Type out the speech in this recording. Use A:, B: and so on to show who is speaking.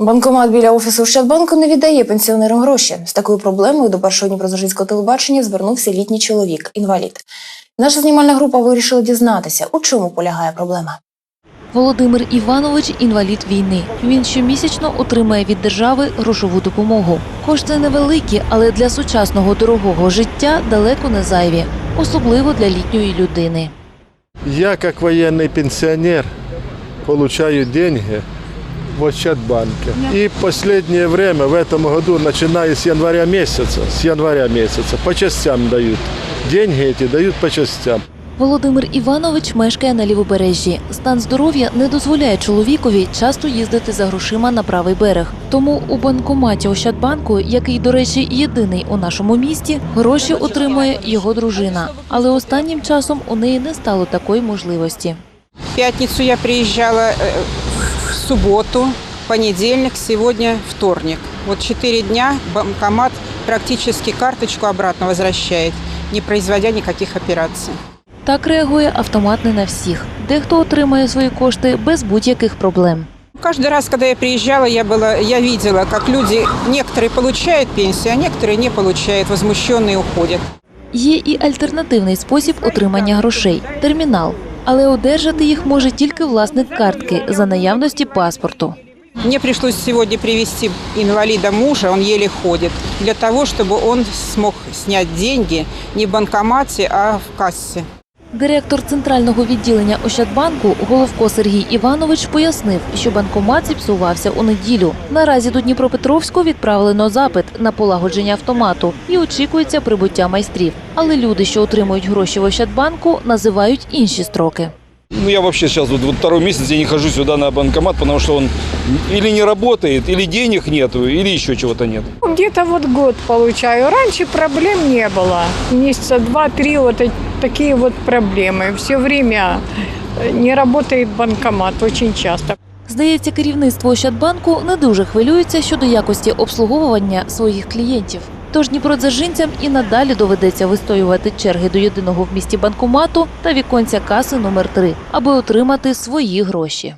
A: Банкомат біля офісу Ощадбанку не віддає пенсіонерам гроші. З такою проблемою до першого Дніпродзержинського телебачення звернувся літній чоловік, інвалід. Наша знімальна група вирішила дізнатися, у чому полягає проблема.
B: Володимир Іванович інвалід війни. Він щомісячно отримує від держави грошову допомогу. Кошти невеликі, але для сучасного дорогого життя далеко не зайві, особливо для літньої людини.
C: Я, как военный пенсионер, получаю деньги в Ощадбанке. И в последнее время, в этом году, начиная с января месяца, с января месяца, по частям дают. Деньги эти дают по частям.
B: Володимир Іванович мешкає на лівобережжі. Стан здоров'я не дозволяє чоловікові часто їздити за грошима на правий берег. Тому у банкоматі Ощадбанку, який, до речі, єдиний у нашому місті, гроші отримує його дружина. Але останнім часом у неї не стало такої можливості.
D: В пятницу я приезжала, э, в субботу, понедельник, сегодня вторник. Вот четыре дня банкомат практически карточку обратно возвращает, не производя никаких операций.
B: Так реагує автомат не на всіх. Дехто отримує свої кошти без будь-яких проблем.
D: Каждый раз, когда я приезжала, я, была, я видела, как люди, некоторые получают пенсию, а некоторые не получают, возмущенные уходят.
B: Є і альтернативний спосіб отримання грошей термінал. Але одержати їх може тільки власник картки за наявності паспорту.
D: Мне пришлось сегодня привести инвалида мужа, он еле ходит, для того, чтобы он смог снять деньги не в банкомате, а в кассе.
B: Директор центрального відділення Ощадбанку Головко Сергій Іванович пояснив, що банкомат зіпсувався у неділю. Наразі до Дніпропетровську відправлено запит на полагодження автомату і очікується прибуття майстрів. Але люди, що отримують гроші в Ощадбанку, називають інші строки.
E: Ну, я вообще сейчас вот, вот второй месяц я не хожу сюда на банкомат, потому что он или не работает, или денег нету, или еще чего-то нет.
F: Где-то вот год получаю. Раньше проблем не было. Месяца два-три вот эти- такие вот проблемы. Все время не работает банкомат очень часто.
B: Здається, керівництво Ощадбанку не дуже хвилюється щодо якості обслуговування своїх клієнтів. Тож дніпродзержинцям і надалі доведеться вистоювати черги до єдиного в місті банкомату та віконця каси номер 3 аби отримати свої гроші.